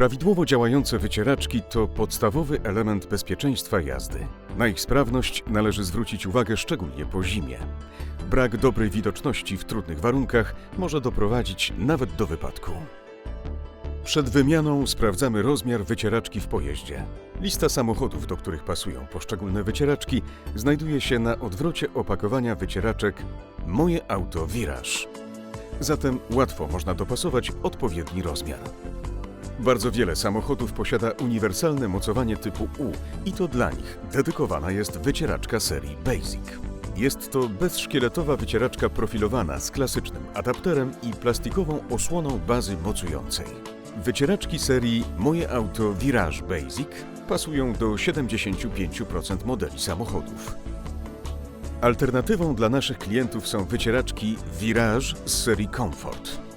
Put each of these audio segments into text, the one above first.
Prawidłowo działające wycieraczki to podstawowy element bezpieczeństwa jazdy. Na ich sprawność należy zwrócić uwagę szczególnie po zimie. Brak dobrej widoczności w trudnych warunkach może doprowadzić nawet do wypadku. Przed wymianą sprawdzamy rozmiar wycieraczki w pojeździe. Lista samochodów, do których pasują poszczególne wycieraczki, znajduje się na odwrocie opakowania wycieraczek Moje auto Virage. Zatem łatwo można dopasować odpowiedni rozmiar. Bardzo wiele samochodów posiada uniwersalne mocowanie typu U i to dla nich dedykowana jest wycieraczka serii Basic. Jest to bezszkieletowa wycieraczka profilowana z klasycznym adapterem i plastikową osłoną bazy mocującej. Wycieraczki serii Moje Auto Virage Basic pasują do 75% modeli samochodów. Alternatywą dla naszych klientów są wycieraczki Virage z serii Comfort.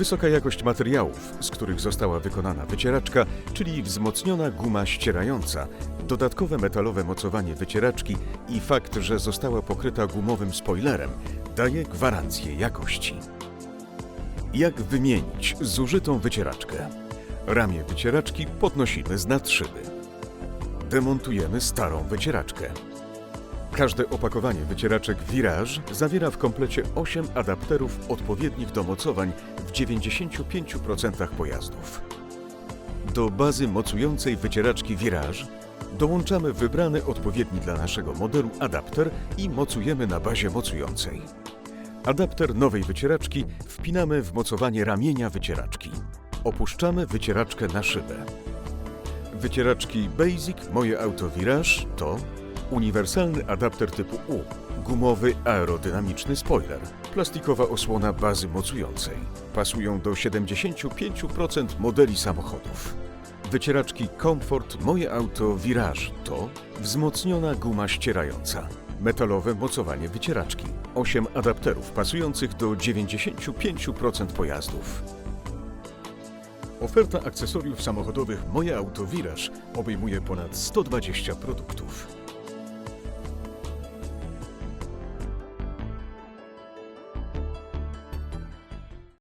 Wysoka jakość materiałów, z których została wykonana wycieraczka, czyli wzmocniona guma ścierająca, dodatkowe metalowe mocowanie wycieraczki i fakt, że została pokryta gumowym spoilerem, daje gwarancję jakości. Jak wymienić zużytą wycieraczkę? Ramię wycieraczki podnosimy z nad szyby. Demontujemy starą wycieraczkę. Każde opakowanie wycieraczek Virage zawiera w komplecie 8 adapterów odpowiednich do mocowań w 95% pojazdów. Do bazy mocującej wycieraczki Virage dołączamy wybrany odpowiedni dla naszego modelu adapter i mocujemy na bazie mocującej. Adapter nowej wycieraczki wpinamy w mocowanie ramienia wycieraczki. Opuszczamy wycieraczkę na szybę. Wycieraczki Basic Moje Auto Virage to uniwersalny adapter typu U, gumowy aerodynamiczny spoiler, plastikowa osłona bazy mocującej. Pasują do 75% modeli samochodów. Wycieraczki Comfort Moje Auto Virage to wzmocniona guma ścierająca, metalowe mocowanie wycieraczki, 8 adapterów pasujących do 95% pojazdów. Oferta akcesoriów samochodowych Moje Auto Virage obejmuje ponad 120 produktów.